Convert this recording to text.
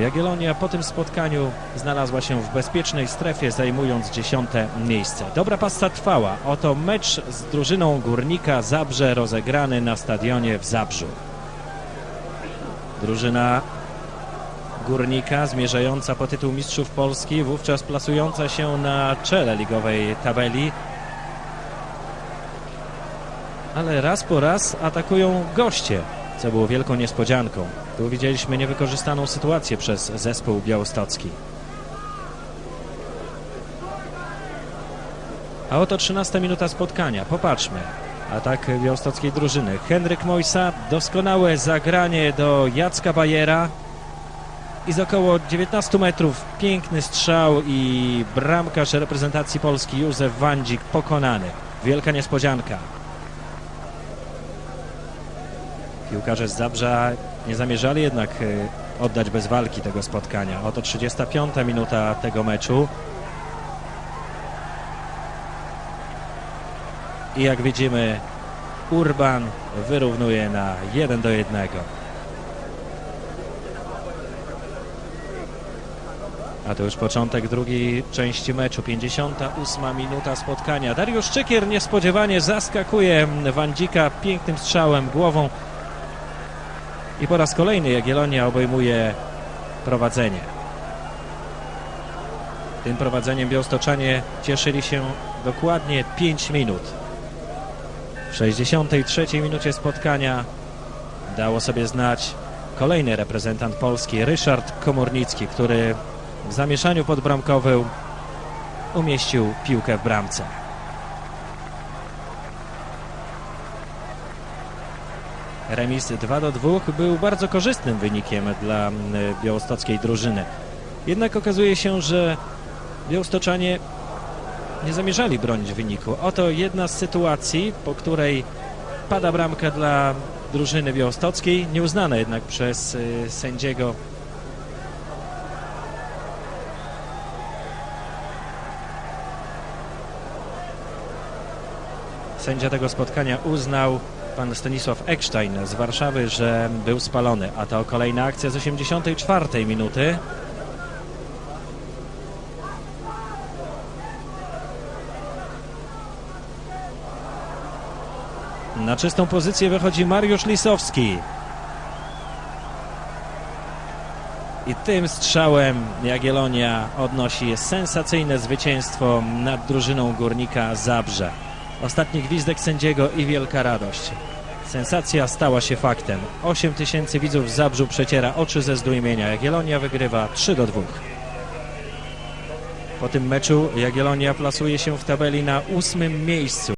Jagiellonia po tym spotkaniu znalazła się w bezpiecznej strefie, zajmując dziesiąte miejsce. Dobra pasta trwała. Oto mecz z drużyną Górnika Zabrze rozegrany na stadionie w Zabrzu. Drużyna Górnika zmierzająca po tytuł Mistrzów Polski, wówczas plasująca się na czele ligowej tabeli. Ale raz po raz atakują goście, co było wielką niespodzianką. Tu widzieliśmy niewykorzystaną sytuację przez zespół białostocki. A oto 13 minuta spotkania. Popatrzmy. Atak białostockiej drużyny. Henryk Mojsa, doskonałe zagranie do Jacka Bajera. I z około 19 metrów piękny strzał i bramkarz reprezentacji Polski Józef Wandzik pokonany. Wielka niespodzianka. Piłkarze z Zabrza nie zamierzali jednak y, oddać bez walki tego spotkania. Oto 35 minuta tego meczu. I jak widzimy, Urban wyrównuje na 1 do 1. A to już początek drugiej części meczu, 58 minuta spotkania. Dariusz Czykier niespodziewanie zaskakuje Wandzika pięknym strzałem głową. I po raz kolejny Jagiellonia obejmuje prowadzenie. Tym prowadzeniem Białstoczanie cieszyli się dokładnie 5 minut. W 63 minucie spotkania dało sobie znać kolejny reprezentant Polski, Ryszard Komornicki, który w zamieszaniu podbramkowym umieścił piłkę w bramce. Remis 2 do 2 był bardzo korzystnym wynikiem dla mm, białostockiej drużyny. Jednak okazuje się, że białostoczanie nie zamierzali bronić wyniku. Oto jedna z sytuacji, po której pada bramka dla drużyny białostockiej, nieuznana jednak przez y, sędziego Sędzia tego spotkania uznał pan Stanisław Eckstein z Warszawy, że był spalony. A to kolejna akcja z 84 minuty. Na czystą pozycję wychodzi Mariusz Lisowski. I tym strzałem Jagiellonia odnosi sensacyjne zwycięstwo nad drużyną Górnika Zabrze. Ostatni gwizdek sędziego i wielka radość. Sensacja stała się faktem. 8 tysięcy widzów w Zabrzu przeciera oczy ze zdumienia. Jagiellonia wygrywa 3 do 2. Po tym meczu Jagiellonia plasuje się w tabeli na ósmym miejscu.